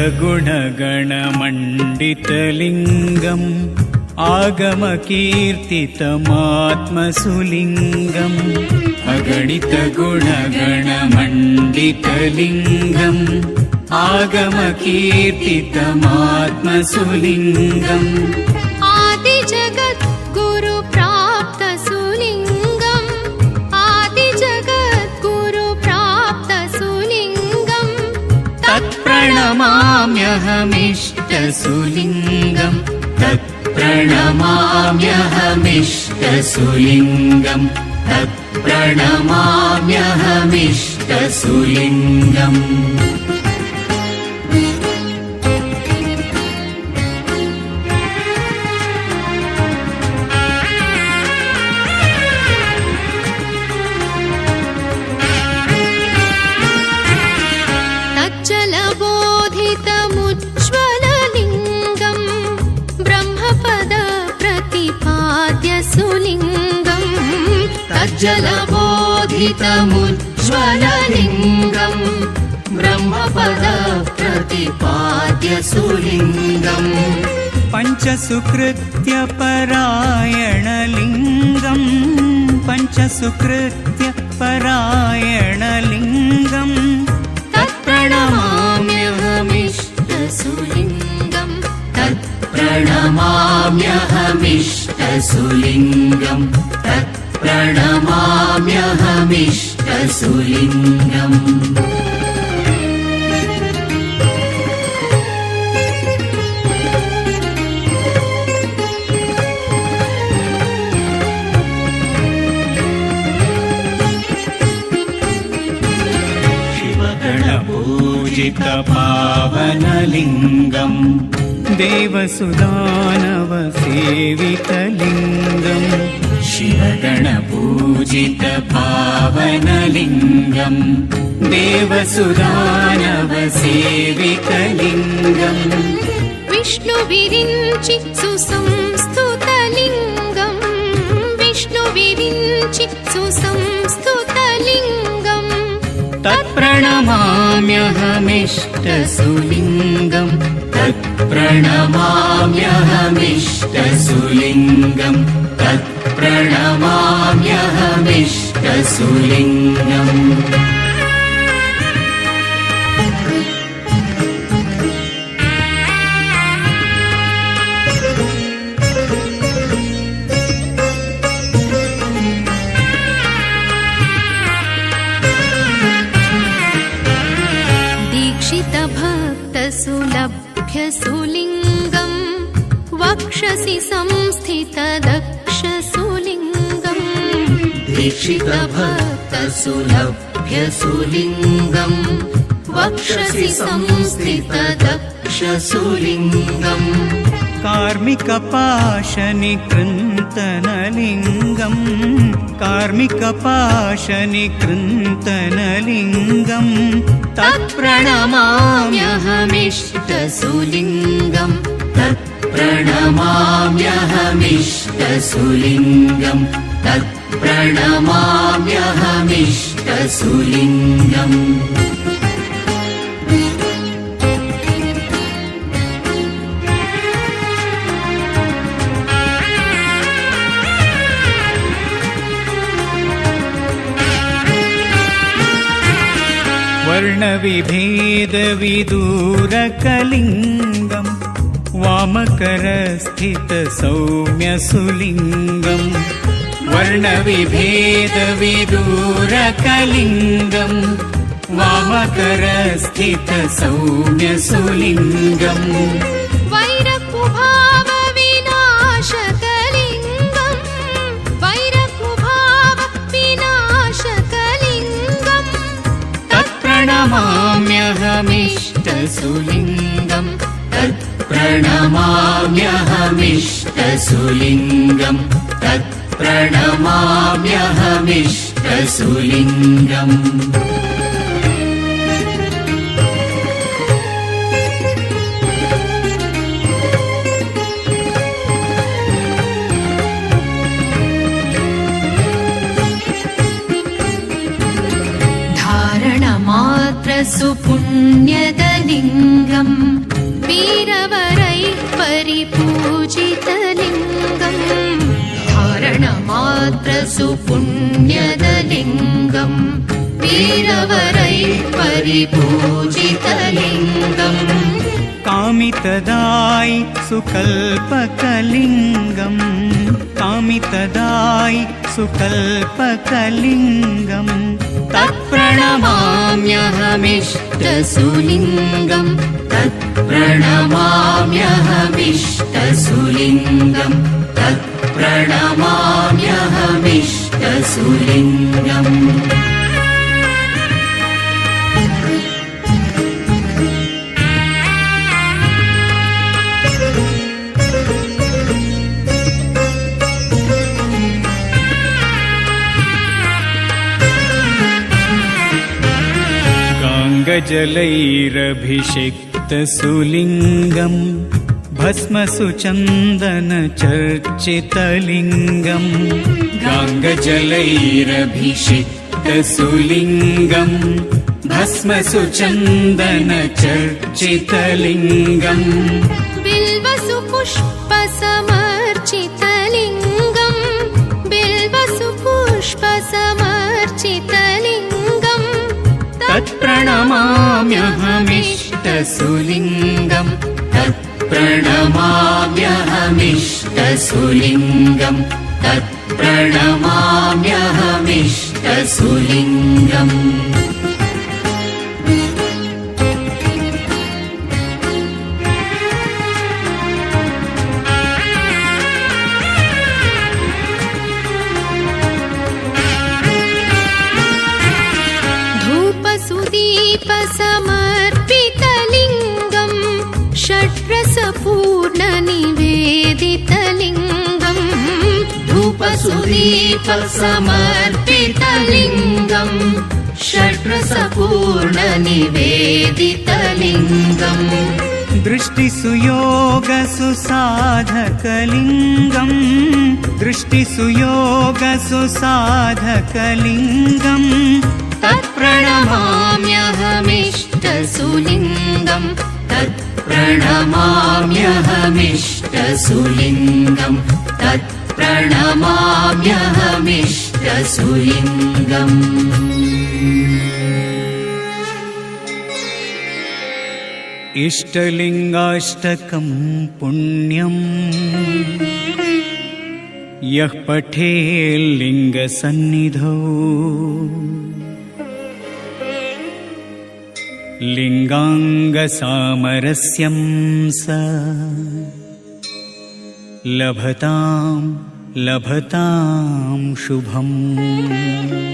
अगणितगुणगणमण्डितलिङ्गम् आगमकीर्तितमात्मसुलिङ्गम् अगणितगुणगणमण्डितलिङ्गम् आगमकीर्तितमात्मसुलिङ्गम् तत्प्रणमाम्यहमिष्टसुलिङ्गम् तत्प्रणमाम्यहमिष्टसुलिङ्गम् तत्प्रणमाम्यहमिष्टसुलिङ्गम् तच्चलबोधितमुज्ज्वललिङ्गम् तज्जलबोधितमुज्ज्वललिङ्गम् ब्रह्मपद प्रतिपाद्य सुलिङ्गम् पञ्चसुकृत्य परायणलिङ्गम् पञ्चसुकृत्य परायणलिङ्गम् तत्प्रणमाम्यहमिष्टसुलिङ्गम् तत्प्रणमाम्यहमिष्टसुलिङ्गम् तत्प्रणमाम्यहमिष्टसुलिङ्गम् शिवगणपूजितपावनलिङ्गम्। देवसुदानवसेवितलिङ्गम् शिवगणपूजितपावनलिङ्गम् देवसुदानवसेवितलिङ्गम् विष्णुविरिञ्चि सुसंस्तुतलिङ्गम् विष्णुविरिञ्चि सुसंस्तुतलिङ्गम् तत्प्रणमाम्यहमिष्टसुलिङ्गम् तत्प्रणमाम्यहमिष्टसुलिङ्गम् तत्प्रणमाम्यहमिष्टसुलिङ्गम् दीक्षितभक्तसुलभ्यसुलिङ्गम्। वक्षसि संस्थितदक्षसुलिङ्गम् दीक्षितभक्तसुलभ्यसुलिङ्गम् वक्षसि संस्थितदक्षसुलिङ्गम् कार्मिकपाशनिकृन्तनलिङ्गम् कार्मिकपाशनिकृन्तनलिङ्गम् तत्प्रणमाम्यहमिष्टसुलिङ्गम् तत्प्रणमाम्यहमिष्टसुलिङ्गम् तत्प्रणमाम्यहमिष्टसुलिङ्गम् वर्णविभेदविदूरकलिङ्गम् वामकरस्थितसौम्यसुलिङ्गम् वर्णविभेदविदूरकलिङ्गम् वामकरस्थितसौम्यसुलिङ्गम् वाकरस्थितसौम्यसुलिङ्गम् वैरपुभावविनाशकलिङ्गम् तत्प्रणमाम्यहमिष्टसुलिङ्गम् तत् धारणमात्र सुपुण्यदलिङ्गम् वीरवरैः परिपूजितलिङ्गम् धारणमात्र सुपुण्यदलिङ्गम् वीरवरैः परिपूजितलिङ्गम् कामितदायि सुकल्पकलिङ्गम् कामितदायि सुकल्पकलिङ्गम् तत्प्रणमाम्यहमिष्टसुलिङ्गम् तत्प्रणमाम्यहमिष्टसुलिङ्गम् तत्प्रणमाम्यहमिष्टसुलिङ्गम् गाङ्गजलैरभिषिक्तसुलिङ्गम् भस्मसुचन्दनचर्चितलिङ्गम् गाङ्गजलैरभिषिक्तसुलिङ्गम् भस्मसुचन्दनचर्चितलिङ्गम् बिल्वसुपुष्पसमर्चितलिङ्गम् बिल्वसुपुष्पसमर्चितलिङ्गम् तत्प्रणमाम्यहमिष्टसुलिङ्गम् तत्प्रणमाम्यहमिष्टसुलिङ्गम् तत्प्रणमाम्यहमिष्टसुलिङ्गम् धूपसुदीपसमर्पितलिङ्गम् षड्रसपूर्णनिवेदितलिङ्गम्। दृष्टिसुयोगसुसाधकलिङ्गम् दृष्टिसुयोगसुसाधकलिङ्गम्। तत्प्रणमाम्यहमिष्टसुलिङ्गम् तत्प्रणमाम्यहमिष्टसुलिङ्गम् तत्प्रणमाम्यहमिष्टसुलिङ्गम् इष्टलिङ्गाष्टकं पुण्यम्। यः पठेल्लिङ्गसन्निधौ। लिङ्गाङ्गसामरस्यं स। लभतां लभतां शुभम्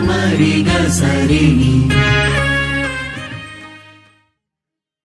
మరిగ సరిణి